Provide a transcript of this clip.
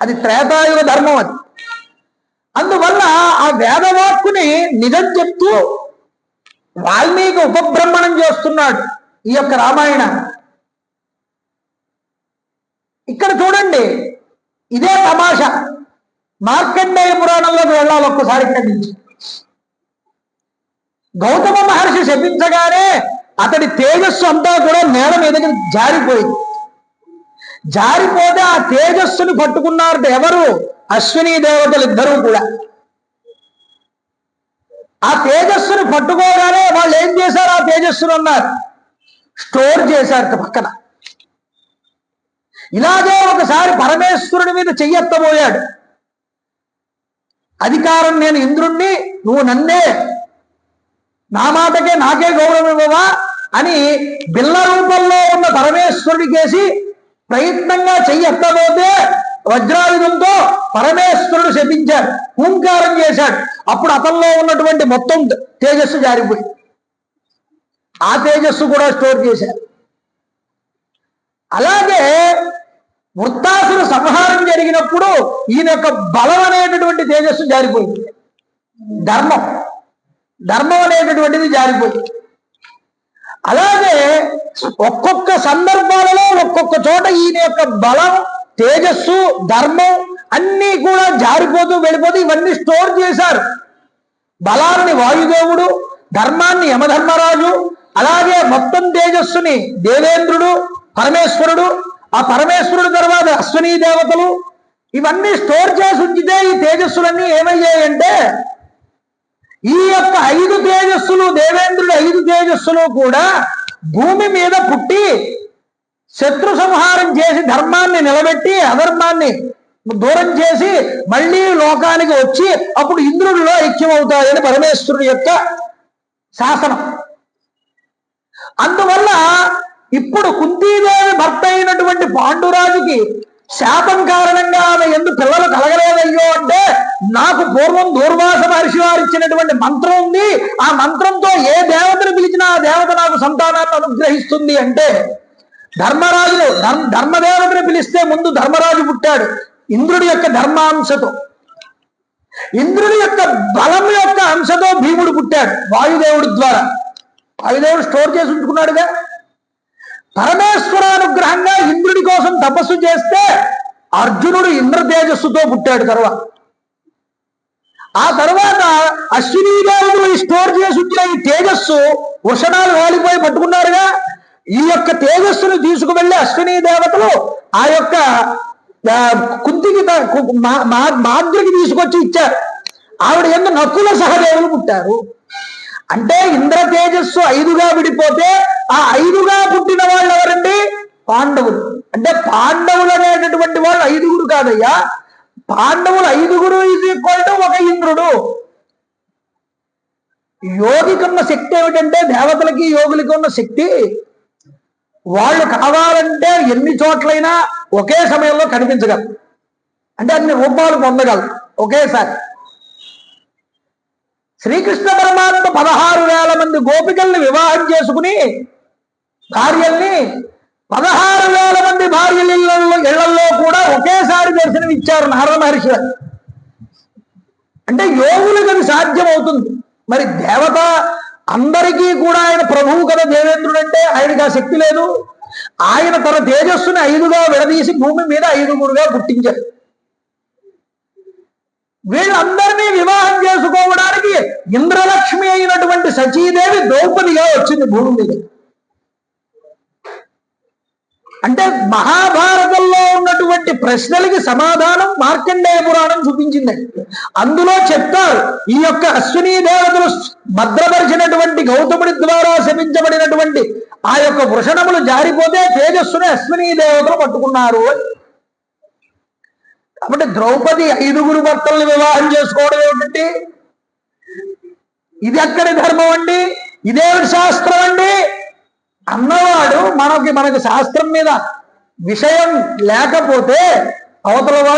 అది త్రేతాయుగ ధర్మం అది. అందువల్ల ఆ వేదవాక్కుని నిజం చెప్తూ వాల్మీకి ఉపబ్రహ్మణం చేస్తున్నాడు ఈ యొక్క రామాయణ. ఇక్కడ చూడండి ఇదే తమాషా. మార్కండేయ పురాణంలోకి వెళ్ళాలి ఒక్కసారి ఇక్కడి నుంచి. గౌతమ మహర్షి శపించగానే అతడి తేజస్సు అంతా కూడా నేల మీదకి జారిపోయింది. జారిపోతే ఆ తేజస్సుని పట్టుకున్నారు ఎవరు? అశ్విని దేవతలు ఇద్దరూ కూడా. ఆ తేజస్సుని పట్టుకోగానే వాళ్ళు ఏం చేశారు? ఆ తేజస్సును అన్నారు. స్టోర్ చేశారు పక్కన. ఇలాగే ఒకసారి పరమేశ్వరుడి మీద చెయ్యెత్తబోయాడు. అధికారం నేను ఇంద్రుణ్ణి నువ్వు నన్నే. నా మాటకే నాకే గౌరవం ఇవ్వవా అని బిల్ల రూపంలో ఉన్న పరమేశ్వరుడికేసి ప్రయత్నంగా చెయ్యెత్తబోతే వజ్రాయుధంతో పరమేశ్వరుడు శపించాడు హూంకారం చేశాడు. అప్పుడు అతనిలో ఉన్నటువంటి మొత్తం తేజస్సు జారిపోయి ఆ తేజస్సు కూడా స్టోర్ చేశారు అలాగే వృత్తాసురు సంహారం జరిగినప్పుడు ఈయన యొక్క బలం అనేటటువంటి తేజస్సు జారిపోయింది. ధర్మం ధర్మం అనేటటువంటిది జారిపోయింది. అలాగే ఒక్కొక్క సందర్భాలలో ఒక్కొక్క చోట ఈయన యొక్క బలం తేజస్సు ధర్మం అన్నీ కూడా జారిపోతూ వెళ్ళిపోతూ ఇవన్నీ స్టోర్ చేశారు. బలాన్ని వాయుదేవుడు ధర్మాన్ని యమధర్మరాజు అలాగే మొత్తం తేజస్సుని దేవేంద్రుడు పరమేశ్వరుడు ఆ పరమేశ్వరుడు తర్వాత అశ్విని దేవతలు ఇవన్నీ స్టోర్ చేసి ఉంచితే ఈ తేజస్సులన్నీ ఏమయ్యాయంటే ఈ యొక్క ఐదు తేజస్సులు దేవేంద్రుడు ఐదు తేజస్సులు కూడా భూమి మీద పుట్టి శత్రు సంహారం చేసి ధర్మాన్ని నిలబెట్టి అధర్మాన్ని దూరం చేసి మళ్ళీ లోకానికి వచ్చి అప్పుడు ఇంద్రుడిలో ఐక్యమవుతాయని పరమేశ్వరుడు యొక్క శాసనం. అందువల్ల ఇప్పుడు కుంతీదేవి భర్త అయినటువంటి పాండురాజుకి శాపం కారణంగా ఆమె ఎందు పిల్లలు కలగలేదయ్యో. నాకు పూర్వం దూర్వాస మహర్షి వారు ఇచ్చినటువంటి మంత్రం ఉంది. ఆ మంత్రంతో ఏ దేవతను పిలిచినా ఆ దేవత నాకు సంతానాన్ని అనుగ్రహిస్తుంది అంటే ధర్మరాజులు ధర్మ ధర్మదేవతను పిలిస్తే ముందు ధర్మరాజు పుట్టాడు. ఇంద్రుడి యొక్క ధర్మాంశతో. ఇంద్రుడి యొక్క బలం యొక్క అంశతో భీముడు పుట్టాడు వాయుదేవుడి ద్వారా. వాయుదేవుడు స్టోర్ చేసి ఉంచుకున్నాడుగా. పరమేశ్వరానుగ్రహంగా ఇంద్రుడి కోసం తపస్సు చేస్తే అర్జునుడు ఇంద్ర తేజస్సుతో పుట్టాడు తర్వాత. ఆ తర్వాత అశ్విని దేవతలు స్టోర్ చేసి ఉంచిన ఈ తేజస్సు వృషణాలు వాలిపోయి పట్టుకున్నారుగా. ఈ యొక్క తేజస్సును తీసుకువెళ్ళి అశ్విని దేవతలు ఆ యొక్క కుంతికి మా- మా- మాద్రికి తీసుకొచ్చి ఇచ్చారు. ఆవిడ ఎందు నక్కుల సహదేవులు పుట్టారు. అంటే ఇంద్ర తేజస్సు ఐదుగా విడిపోతే ఆ ఐదుగా పుట్టిన వాళ్ళు ఎవరండి పాండవులు. అంటే పాండవులు అనేటటువంటి వాళ్ళు ఐదుగురు కాదయ్యా. పాండవులు ఐదుగురు ఇది ఈక్వల్ ఒక ఇంద్రుడు. యోగికున్న శక్తి ఏమిటంటే దేవతలకి యోగులకి ఉన్న శక్తి. వాళ్ళు కావాలంటే ఎన్ని చోట్లైనా ఒకే సమయంలో కనిపించగలరు. అంటే అన్ని రూపాలు పొందగలరు ఒకేసారి. శ్రీకృష్ణ పరమాత్మ పదహారు వేల మంది గోపికల్ని వివాహం చేసుకుని భార్యల్ని పదహారు వేల మంది భార్యల ఇళ్ళలో ఇళ్ళలో కూడా ఒకేసారి ఇచ్చారు నారద మహర్షి. అంటే యోగులకు అది సాధ్యమవుతుంది. మరి దేవత అందరికీ కూడా ఆయన ప్రభువు కదా దేవేంద్రుడు అంటే ఆయనకి ఆ శక్తి లేదు. ఆయన తన తేజస్సుని ఐదుగా విడదీసి భూమి మీద ఐదుగురుగా పుట్టించారు వీళ్ళందరినీ వివాహం చేసుకోవడానికి ఇంద్రలక్ష్మి అయినటువంటి సచీదేవి ద్రౌపదిగా వచ్చింది భూమి మీద. అంటే మహాభారతంలో ఉన్నటువంటి ప్రశ్నలకి సమాధానం మార్కండేయ పురాణం చూపించిందండి అందులో చెప్తారు ఈ యొక్క అశ్విని దేవతలు భద్రపరిచినటువంటి గౌతముడి ద్వారా శపించబడినటువంటి ఆ యొక్క వృషణములు జారిపోతే తేజస్సుని అశ్విని దేవతలు పట్టుకున్నారు కాబట్టి ద్రౌపది ఐదుగురు భర్తల్ని వివాహం చేసుకోవడం ఏమిటండి ఇది ఎక్కడి ధర్మం అండి ఇదేమిటి శాస్త్రం అండి. అన్నవాడు మనకి మనకి శాస్త్రం మీద విషయం లేకపోతే అవతల వాడు